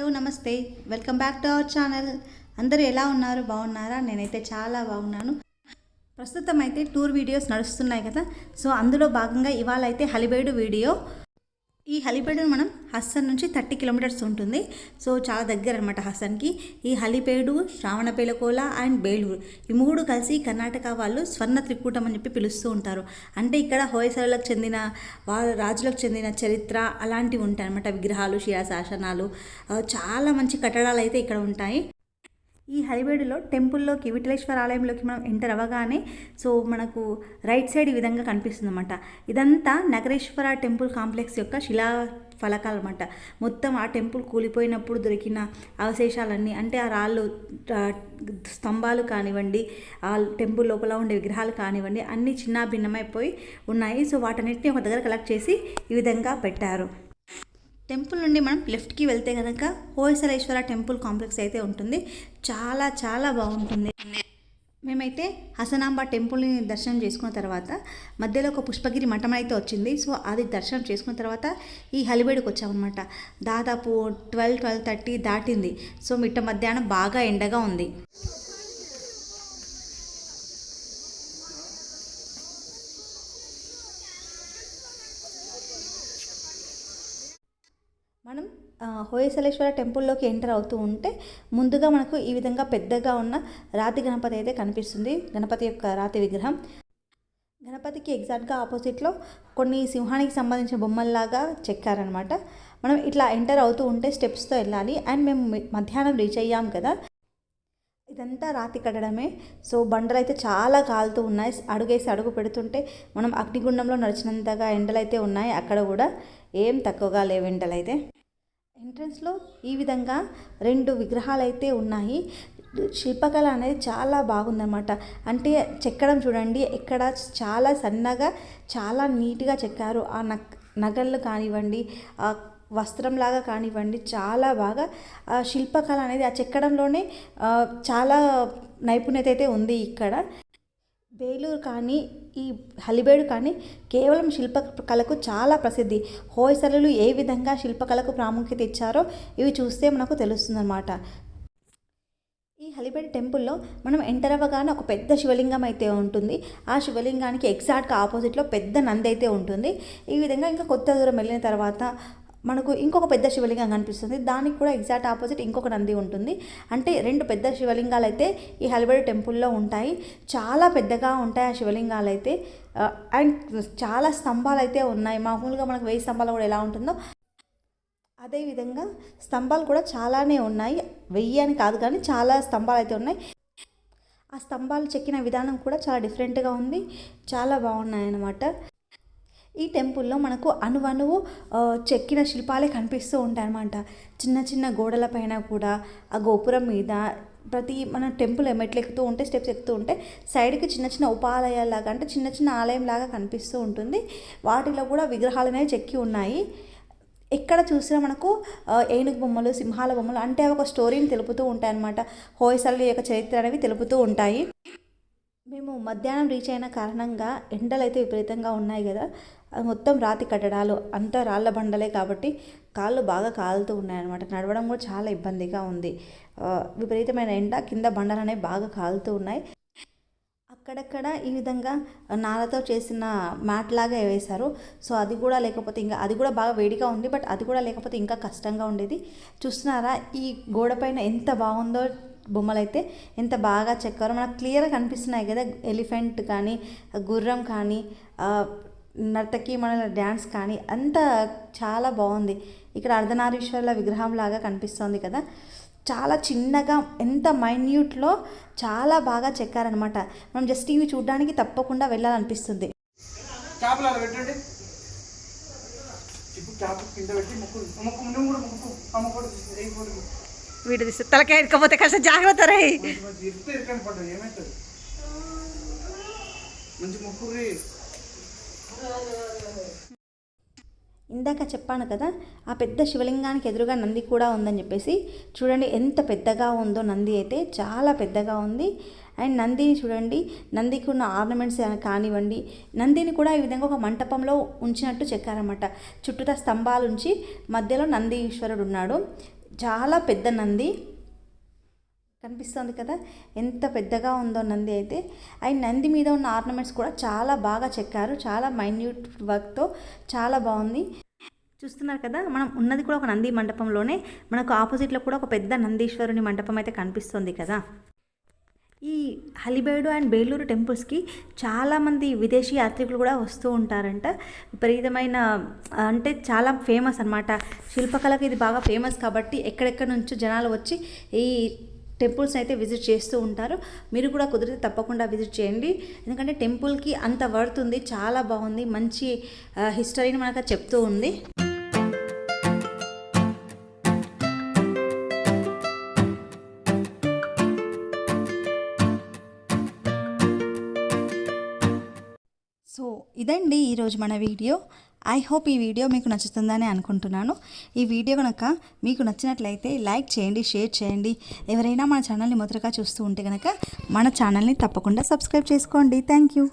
Hello నమస్తే. Welcome back to our channel. అందరూ ఎలా ఉన్నారు? బాగున్నారా? నేనైతే చాలా బాగున్నాను. ప్రస్తుతం అయితే టూర్ వీడియోస్ నడుస్తున్నాయి కదా. సో అందులో భాగంగా ఇవాళ అయితే హలిబేడు వీడియో. ఈ హలిపేడు మనం హస్సన్ నుంచి థర్టీ కిలోమీటర్స్ ఉంటుంది. సో చాలా దగ్గర అనమాట హస్సన్కి. ఈ హలిపేడు శ్రావణపేలకోల అండ్ బేలూరు. ఈ మూడు కలిసి కర్ణాటక వాళ్ళు స్వర్ణ త్రికూటం అని చెప్పి పిలుస్తూ ఉంటారు. అంటే ఇక్కడ హోయసరులకు చెందిన వాళ్ళ రాజులకు చెందిన చరిత్ర అలాంటివి ఉంటాయి అనమాట విగ్రహాలు శిలాశాసనాలు చాలా మంచి కట్టడాలు అయితే ఇక్కడ ఉంటాయి. ఈ హైవేడ్లో టెంపుల్లోకి విఠలేశ్వర ఆలయంలోకి మనం ఎంటర్ అవ్వగానే సో మనకు రైట్ సైడ్ ఈ విధంగా కనిపిస్తుంది అనమాట ఇదంతా నగరేశ్వర టెంపుల్ కాంప్లెక్స్ యొక్క శిలా ఫలకాలు అనమాట మొత్తం ఆ టెంపుల్ కూలిపోయినప్పుడు దొరికిన అవశేషాలన్నీ అంటే ఆ రాళ్ళు స్తంభాలు కానివ్వండి ఆ టెంపుల్ లోపల ఉండే విగ్రహాలు కానివ్వండి అన్నీ చిన్న భిన్నమైపోయి ఉన్నాయి. సో వాటన్నిటిని ఒక దగ్గర కలెక్ట్ చేసి ఈ విధంగా పెట్టారు. టెంపుల్ నుండి మనం లెఫ్ట్కి వెళ్తే కనుక హోయసలేశ్వర టెంపుల్ కాంప్లెక్స్ అయితే ఉంటుంది. చాలా చాలా బాగుంటుంది. మేమైతే హసనాంబ టెంపుల్ని దర్శనం చేసుకున్న తర్వాత మధ్యలో ఒక పుష్పగిరి మఠం అయితే వచ్చింది. సో అది దర్శనం చేసుకున్న తర్వాత ఈ హలిబేడుకి వచ్చామన్నమాట. దాదాపు ట్వెల్వ్ ట్వెల్వ్ థర్టీ దాటింది. సో మిట్ట మధ్యాహ్నం బాగా ఎండగా ఉంది. మనం హోయసలేశ్వర టెంపుల్లోకి ఎంటర్ అవుతూ ఉంటే ముందుగా మనకు ఈ విధంగా పెద్దగా ఉన్న రాతి గణపతి అయితే కనిపిస్తుంది. గణపతి యొక్క రాతి విగ్రహం. గణపతికి ఎగ్జాక్ట్గా ఆపోజిట్లో కొన్ని సింహానికి సంబంధించిన బొమ్మల్లాగా చెక్కారనమాట మనం ఇట్లా ఎంటర్ అవుతూ ఉంటే స్టెప్స్తో వెళ్ళాలి. అండ్ మేము మధ్యాహ్నం రీచ్ అయ్యాం కదా. ఇదంతా రాతి కట్టడమే. సో బండలు అయితే చాలా కాలుతూ ఉన్నాయి. అడుగేసి అడుగు పెడుతుంటే మనం అగ్నిగుండంలో నడిచినంతగా ఎండలైతే ఉన్నాయి. అక్కడ కూడా ఏం తక్కువగా లేవు ఎండలైతే. ఎంట్రన్స్లో ఈ విధంగా రెండు విగ్రహాలు అయితే ఉన్నాయి. శిల్పకళ అనేది చాలా బాగుందన్నమాట. అంటే చెక్కడం చూడండి ఇక్కడ చాలా సన్నగా చాలా నీట్గా చెక్కారు. ఆ నక్ నగళ్ళు కానివ్వండి ఆ వస్త్రంలాగా కానివ్వండి చాలా బాగా ఆ శిల్పకళ అనేది ఆ చెక్కడంలోనే చాలా నైపుణ్యత అయితే ఉంది ఇక్కడ. బేలూరు కానీ ఈ హలిబేడు కానీ కేవలం శిల్పకళకు చాలా ప్రసిద్ధి. హోయసలు ఏ విధంగా శిల్పకళకు ప్రాముఖ్యత ఇచ్చారో ఇవి చూస్తే మనకు తెలుస్తుందన్నమాట. ఈ హలిబేడు టెంపుల్లో మనం ఎంటర్ అవ్వగానే ఒక పెద్ద శివలింగం అయితే ఉంటుంది. ఆ శివలింగానికి ఎగ్జాక్ట్గా ఆపోజిట్లో పెద్ద నంది అయితే ఉంటుంది. ఈ విధంగా ఇంకా కొత్త దూరం వెళ్ళిన తర్వాత మనకు ఇంకొక పెద్ద శివలింగం కనిపిస్తుంది. దానికి కూడా ఎగ్జాక్ట్ ఆపోజిట్ ఇంకొక నంది ఉంటుంది. అంటే రెండు పెద్ద శివలింగాలు అయితే ఈ హల్బడి టెంపుల్లో ఉంటాయి. చాలా పెద్దగా ఉంటాయి ఆ శివలింగాలు అయితే అండ్ చాలా స్తంభాలు అయితే ఉన్నాయి. మామూలుగా మనకు వెయ్యి స్తంభాలు కూడా ఎలా ఉంటుందో అదేవిధంగా స్తంభాలు కూడా చాలానే ఉన్నాయి. వెయ్యి అని కాదు కానీ చాలా స్తంభాలు అయితే ఉన్నాయి. ఆ స్తంభాలు చెక్కిన విధానం కూడా చాలా డిఫరెంట్గా ఉంది. చాలా బాగున్నాయి అన్నమాట ఈ టెంపుల్లో మనకు అణువణువు చెక్కిన శిల్పాలే కనిపిస్తూ ఉంటాయన్నమాట. చిన్న చిన్న గోడల పైన కూడా ఆ గోపురం మీద ప్రతి మన టెంపుల్ మెట్లు ఎక్కుతూ ఉంటే స్టెప్స్ ఎక్కుతూ ఉంటే సైడ్కి చిన్న చిన్న ఉపాలయాలాగా అంటే చిన్న చిన్న ఆలయం లాగా కనిపిస్తూ ఉంటుంది. వాటిలో కూడా విగ్రహాలు అనేవి చెక్కి ఉన్నాయి. ఎక్కడ చూసినా మనకు ఏనుగు బొమ్మలు సింహాల బొమ్మలు అంటే అవి ఒక స్టోరీని తెలుపుతూ ఉంటాయి అన్నమాట హోయసల్లి యొక్క చరిత్ర అనేవి తెలుపుతూ ఉంటాయి. మేము మధ్యాహ్నం రీచ్ అయిన కారణంగా ఎండలు అయితే విపరీతంగా ఉన్నాయి కదా. అది మొత్తం రాతి కట్టడాలు అంతా రాళ్ళ బండలే కాబట్టి కాళ్ళు బాగా కాలుతూ ఉన్నాయన్నమాట. నడవడం కూడా చాలా ఇబ్బందిగా ఉంది. విపరీతమైన ఎండ కింద బండలు అనేవి బాగా కాలుతూ ఉన్నాయి. అక్కడక్కడ ఈ విధంగా నారతో చేసిన మ్యాట్ లాగా వేశారు. సో అది కూడా లేకపోతే ఇంకా అది కూడా బాగా వేడిగా ఉంది బట్ అది కూడా లేకపోతే ఇంకా కష్టంగా ఉండేది. చూస్తున్నారా ఈ గోడ పైన ఎంత బాగుందో బొమ్మలు అయితే ఎంత బాగా చెక్కారో మనకు క్లియర్గా కనిపిస్తున్నాయి కదా ఎలిఫెంట్ కానీ గుర్రం కానీ నర్తకి మన డ్యాన్స్ కానీ అంత చాలా బాగుంది ఇక్కడ అర్ధనారీశ్వరుల విగ్రహం లాగా కనిపిస్తోంది కదా చాలా చిన్నగా ఎంత మైన్యూట్లో చాలా బాగా చెక్కారనమాట మనం జస్ట్ ఇవి చూడడానికి తప్పకుండా వెళ్ళాలనిపిస్తుంది చేపలు అలా పెట్టండి వీడు తీస్తే తలకాయ ఇకపోతే కాస్త జాగ్రత్త రే. ఇందాక చెప్పాను కదా ఆ పెద్ద శివలింగానికి ఎదురుగా నంది కూడా ఉందని చెప్పేసి చూడండి ఎంత పెద్దగా ఉందో నంది అయితే చాలా పెద్దగా ఉంది. అండ్ నందిని చూడండి నందికి ఉన్న ఆర్నమెంట్స్ కానివ్వండి నందిని కూడా ఈ విధంగా ఒక మంటపంలో ఉంచినట్టు చెక్కారన్నమాట. చుట్టూతా స్తంభాలు ఉంచి మధ్యలో నందీశ్వరుడు ఉన్నాడు. చాలా పెద్ద నంది. కనిపిస్తుంది కదా? ఎంత పెద్దగా ఉందో నంది అయితే. అండ్ నంది మీద ఉన్న ఆర్నమెంట్స్ కూడా చాలా బాగా చెక్కారు. చాలా మైన్యూట్ వర్క్తో చాలా బాగుంది. చూస్తున్నారు కదా? మనం ఉన్నది కూడా ఒక నంది మండపంలోనే మనకు ఆపోజిట్లో కూడా ఒక పెద్ద నందీశ్వరుని మండపం అయితే కనిపిస్తుంది కదా? ఈ హలిబేడు అండ్ బేలూరు టెంపుల్స్కి చాలామంది విదేశీ యాత్రికులు కూడా వస్తూ ఉంటారంట. విపరీతమైన అంటే చాలా ఫేమస్ అనమాట శిల్పకళకి ఇది బాగా ఫేమస్ కాబట్టి ఎక్కడెక్కడి నుంచో జనాలు వచ్చి ఈ టెంపుల్స్ అయితే విజిట్ చేస్తూ ఉంటారు. మీరు కూడా కుదిరితే తప్పకుండా విజిట్ చేయండి. ఎందుకంటే టెంపుల్కి అంత వర్త్ ఉంది చాలా బాగుంది మంచి హిస్టరీని మనకు చెప్తూ ఉంది. ఇదండి ఈరోజు మన వీడియో. ఐ హోప్ ఈ వీడియో మీకు నచ్చుతుందని అనుకుంటున్నాను. ఈ వీడియో కనుక మీకు నచ్చినట్లయితే లైక్ చేయండి షేర్ చేయండి. ఎవరైనా మన ఛానల్ని మొదటగా చూస్తూ ఉంటే కనుక మన ఛానల్ని తప్పకుండా సబ్స్క్రైబ్ చేసుకోండి. Thank you